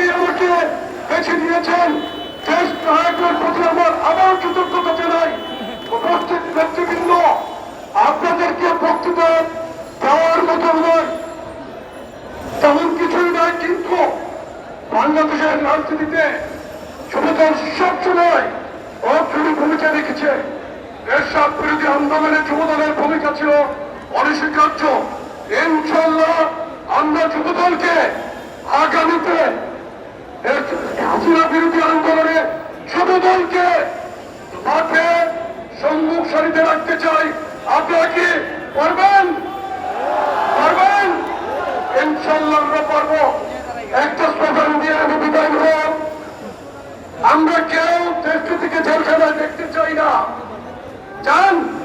আপনি আমাকে বেছে নিয়েছেন দেশ নায়কের প্রতি আমার আবার ভূমিকা রেখেছে। এরশাদ বিরোধী আন্দোলনে যুবদলের ভূমিকা ছিল অনস্বীকার্য। ইনশাল্লাহ আমরা যুবদলকে আগামীতে রাখতে চাই। আপনারা আমরা কেউ দেশটি থেকে জেলখানায় দেখতে চাই না। চান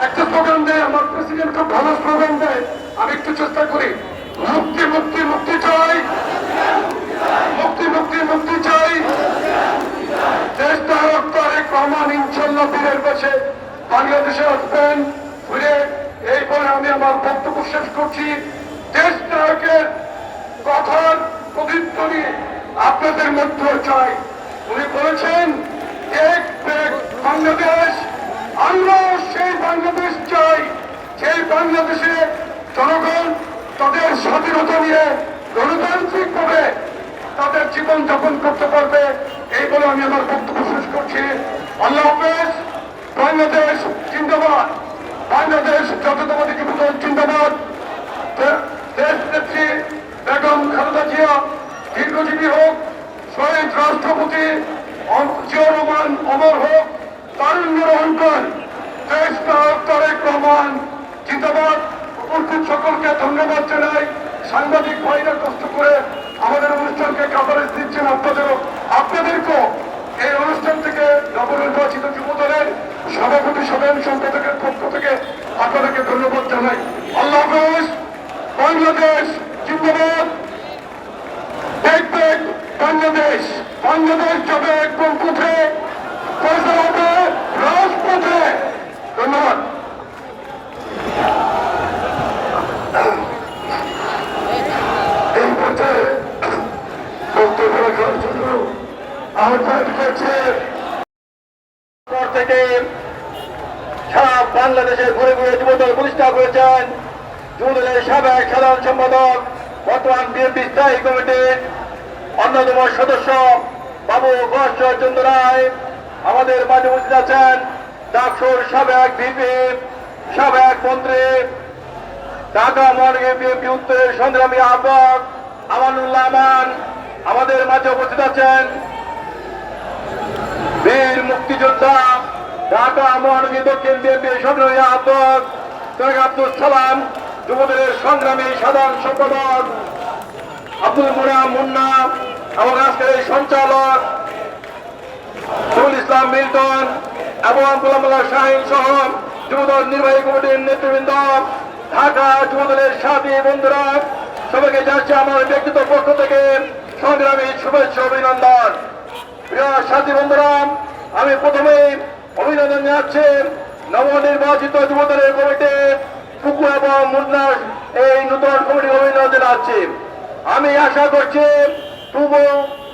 একটা স্লোগান দেয়, আমার প্রেসিডেন্ট ভালো স্লোগান দেয়। আমি একটু চেষ্টা করি। মুক্তি মুক্তি মুক্তি চাই। মুক্তি মুক্তি মুক্তি চাই। দেশটা তারেক রহমান ইনশাল্লাহ বীরের পাশে বাংলাদেশে আসবেন ঘুরে এইবার আমি আমার বক্তব্য শেষ করছি। দেশ নায়কের কথার প্রতিধ্বনি আপনাদের মধ্যে চাই। উনি বলেছেন এক ব্যাগ বাংলাদেশ আমরা সেই বাংলাদেশ চাই সেই বাংলাদেশে জনগণ তাদের স্বাধীনতা নিয়ে গণতান্ত্রিক ভাবে জীবন যাপন করতে পারবে, এই বলে আমি আমার বক্তব্য শেষ করছি। আল্লাহ হাফেজ, বাংলাদেশ জিন্দাবাদ। বাংলাদেশ জাতীয়তাবাদী যুবদল জিন্দাবাদ। দেশ নেত্রী বেগম খালেদা জিয়া, দীর্ঘজীবী হোক, শহীদ রাষ্ট্রপতি জিয়া রহমান, অমর হোক, তারুণ্য রহমান দেশ তারেক রহমান, জিন্দাবাদ। উপস্থিত সকলকে ধন্যবাদ জানাই। সাংবাদিক ভাইরা কষ্ট করে আমাদের অনুষ্ঠানকে কাভারেজ দিচ্ছেন আপনাদেরও। আপনাদেরকেও এই অনুষ্ঠান থেকে নবনির্বাচিত যুব দলের সভাপতি, সাধারণ সম্পাদকের পক্ষ থেকে আপনাদেরকে ধন্যবাদ জানাই আল্লাহ হাফেজ বাংলাদেশ জিন্দাবাদ দেখবে বাংলাদেশ বাংলাদেশ যাবে একদম পথে পয়সা হবে রাজপথে ধন্যবাদ এই পথে বক্তব্য রাখার জন্য আহ্বান করছে পর থেকে সারা বাংলাদেশে ঘুরে ঘুরে যুবদল করেছেন যুবদলের সাবেক সাধারণ সম্পাদক, বর্তমান বিএনপি স্থায়ী কমিটির অন্যতম সদস্য বাবু গশ্বর চন্দ্র রায়। আমাদের মাঝে উপস্থিত আছেন ডাকসুর সাবেক ভিপি, সাবেক মন্ত্রী, ঢাকা মহানগর বিএনপি উত্তরের সংগ্রামী আহ্বায়ক আমানুল্লাহ আমান। আমাদের মাঝে উপস্থিত আছেন বীর মুক্তিযোদ্ধা ঢাকা মহানগরী দক্ষিণ বিএনপি সংগ্রামী আহ্বায়ক সৈয়দ আব্দুল সালাম, যুবদলের সংগ্রামী সাধারণ সম্পাদক আব্দুল মুনাম মুন্না এবং আজকের এই সঞ্চালক সুল ইসলাম মিল্টন এবং গোলামুল্লাহ শাহিন সহ যুবদল নির্বাহী কমিটির নেতৃবৃন্দ, ঢাকা যুবদলের সাথী বন্ধুরা, সবাইকে যাচ্ছে আমার ব্যক্তিগত পক্ষ থেকে সংগ্রামী শুভেচ্ছা অভিনন্দন। প্রিয় সাথী বন্ধুরা, আমি প্রথমেই অভিনন্দন জানাচ্ছি নবনির্বাচিত যুবদলের কমিটি টুকু এবং মুন্নার এই নতুন কমিটি অভিনন্দন জানাচ্ছি। আমি আশা করছি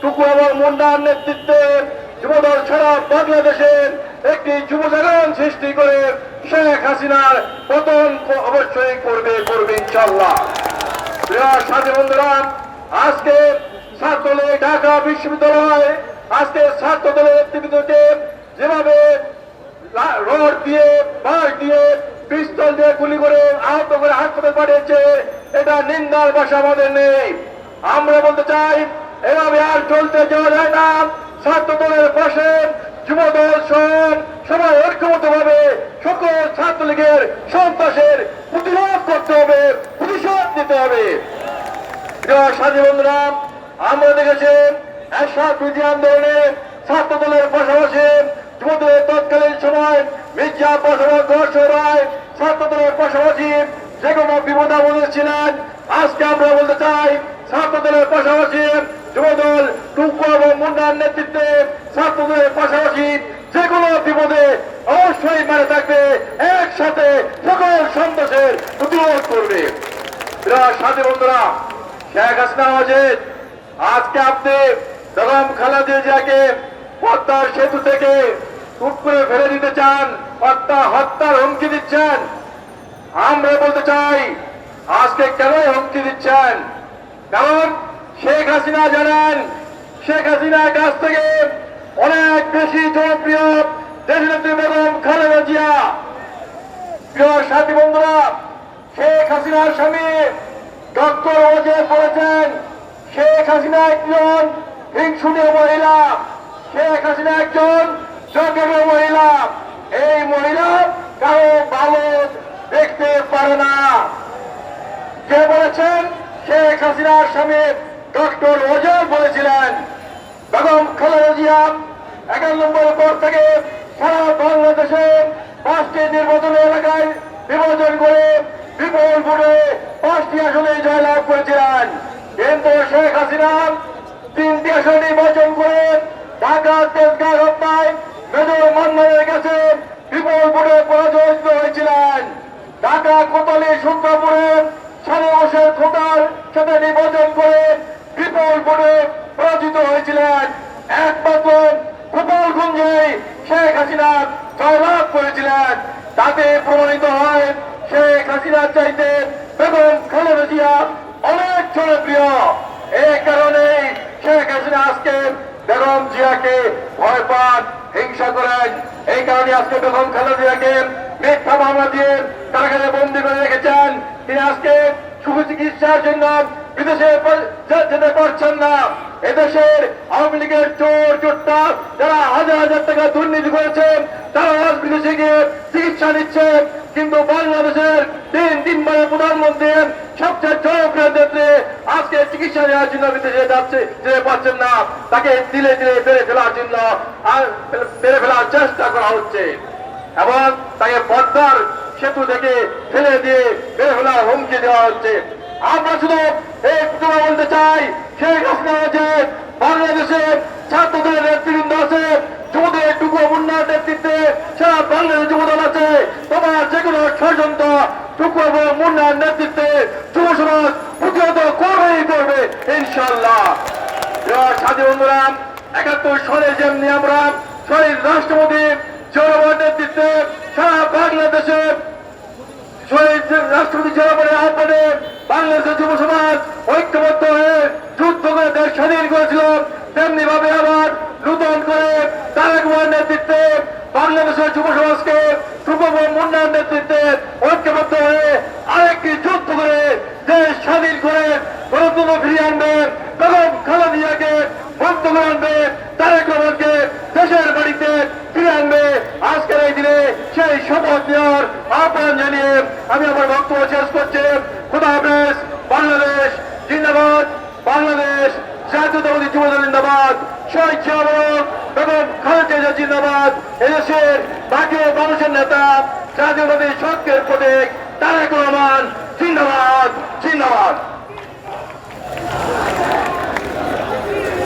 টুকু এবং মুন্নার নেতৃত্বে যুবদল সারা বাংলাদেশের একটি যুব জাগরণ সৃষ্টি করে শেখ হাসিনার পতন অবশ্যই করবে করবে ইনশাল্লাহ প্রিয় সাথী বন্ধুরা, আজকে ছাত্রদলে ঢাকা বিশ্ববিদ্যালয়, আজকে ছাত্র দলের নেতৃবৃন্দকে যেভাবে রড দিয়ে, বাঁশ দিয়ে, পিস্তল দিয়ে গুলি করে আহত করে হাসপাতালে পাঠিয়েছে। এটা নিন্দার ভাষা আমাদের নেই। আমরা বলতে চাই, এভাবে আর চলতে যাওয়া যায় না। ছাত্র দলের পাশে যুবদল সহ সবাই ঐক্যবদ্ধ ভাবে সকল ছাত্রলীগের সন্ত্রাসের প্রতিরোধ করতে হবে, প্রতিশোধ নিতে হবে। সাথী বন্ধুরা, আমরা দেখেছি একসাথ বিধি আন্দোলনে ছাত্র দলের পাশাপাশি যুবদলের তৎকালীন সময় মির্জা পাশাপাশি ঘোষ রায় ছাত্র পাশাপাশি যে কোনো বিপদাবদে ছিলেন, আজকে আমরা বলতে চাই ছাত্র দলের পাশাপাশি যুবদল টুকু এবং মুন্নার নেতৃত্বে ছাত্র দলের পাশাপাশি যে কোনো বিপদে অবশ্যই মেরে থাকবে, একসাথে সকল সন্ত্রাসের প্রতিরোধ করবে। সাথী বন্ধুরা, শেখ হাসিনা আজকে আপনি বেগম খালেদা জিয়াকে পদ্মার সেতু থেকে করে ফেলে দিতে চান, হত্যা, হত্যার হুমকি দিচ্ছেন। আমরা বলতে চাই, আজকে কেন হুমকি দিচ্ছেন? কারণ শেখ হাসিনা জানেন, শেখ হাসিনার কাছ থেকে অনেক বেশি জনপ্রিয় দেশনেত্রী বেগম খালেদা জিয়া। প্রিয় সাথী বন্ধুরা, শেখ হাসিনার স্বামী ডক্টর ওজে বলেছেন, শেখ হাসিনা একজন হিংসুটে মহিলা। শেখ হাসিনা একজন জগের মহিলা, এই মহিলা কারও ভালো দেখতে পারে না। কে বলেছেন? শেখ হাসিনার স্বামী ডক্টর ওজে বলেছিলেন। বেগম খালেদা জিয়া নম্বর পর থেকে সারা বাংলাদেশে পাঁচটি নির্বাচনী এলাকায় নির্বাচন করে বিপুল ভোটে পাঁচটি আসনে জয়লাভ করেছিলেন। কিন্তু শেখ হাসিনা তিনটি আসনে নির্বাচন করে ঢাকা তেজগাঁ হত্যায় মেজর মান্নারের কাছে বিপুল ভোটে পরাজিত হয়েছিলেন। ঢাকা কোতলি সূত্রপুরে সাড়ে মাসের খোটার সাথে নির্বাচন করে বিপুল ভোটে পরাজিত হয়েছিলেন। একমাত্র গোপালগঞ্জে শেখ হাসিনা জয়লাভ করেছিলেন। তাতে প্রমাণিত হয়, শেখ হাসিনার চাইতে বেগম খালেদা অনেক জনপ্রিয়। এই কারণে শেখ হাসিনা আজকে বেগম জিয়াকে ভয় পান। হিংসা করেন। এই কারণে আজকে বেগম খালেদা জিয়াকে মিথ্যা মামলা দিয়ে কারাগারে বন্দি করে রেখেছেন, তিনি আজকে সুচিকিৎসার জন্য বিদেশে যেতে পারছেন না। এদেশের আওয়ামী লীগের চোর চোরটা যারা হাজার হাজার টাকা দুর্নীতি করেছেন তারা আজ বিদেশে গিয়ে চিকিৎসা নিচ্ছে। কিন্তু বাংলাদেশের তিন তিনবারের প্রধানমন্ত্রী সবচেয়ে আজকে চিকিৎসা নেওয়ার জন্য বিদেশে যাচ্ছে যেতে পারছেন না, তাকে দিলে দিলে বেড়ে ফেলার জন্য বেড়ে ফেলার চেষ্টা করা হচ্ছে। এবং তাকে পদ্মার সেতু থেকে ফেলে দিয়ে বের ফেলার হুমকি দেওয়া হচ্ছে। আমরা শুধু এই কথা বলতে চাই, শেখ হাসিনা যে বাংলাদেশের ছাত্রদের নেতৃবৃন্দ আছে যুবদের টুকু উন্নয়ন নেতৃত্বে সারা বাংলাদেশের যুবদল আছে তোমার যে কোনো ষড়যন্ত্র টুকু এবং উন্নয়ন নেতৃত্বে যুব সমাজ ইনশাল্লাহ সাথী বন্ধুরা বাংলাদেশের যুব যুদ্ধ তেমনি ভাবে আবার নূতন করে তারেক রহমানের নেতৃত্বে বাংলাদেশের যুব সমাজকে সুগম উন্নয়ন নেতৃত্বে ঐক্যবদ্ধ হয়ে আরেকটি যুদ্ধ করে দেশ স্বাধীন করে গণতন্ত্র ফিরিয়ে আনবে বেগম খালেদিয়াকে মুক্ত করে আনবে তারেক রহমানকে দেশের বাড়িতে ফিরে আনবে আজকের এই দিনে সেই শপথ নেওয়ার আহ্বান জানিয়ে আমি আমার বক্তব্য শেষ করছি। খুদা হাফেজ, বাংলাদেশ জিন্দাবাদ, বাংলাদেশ জাতীয়তাবাদী যুবদল জিন্দাবাদ, শহীদ শাহরুখ বেগম খালেদা জিন্দাবাদ, এদেশের বাকি মানুষের নেতা জাতীয়তাবাদী সত্যের প্রতীক তারেক রহমান জিন্দাবাদ জিন্দাবাদ।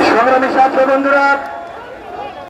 সংগ্রামী ছাত্র বন্ধুরা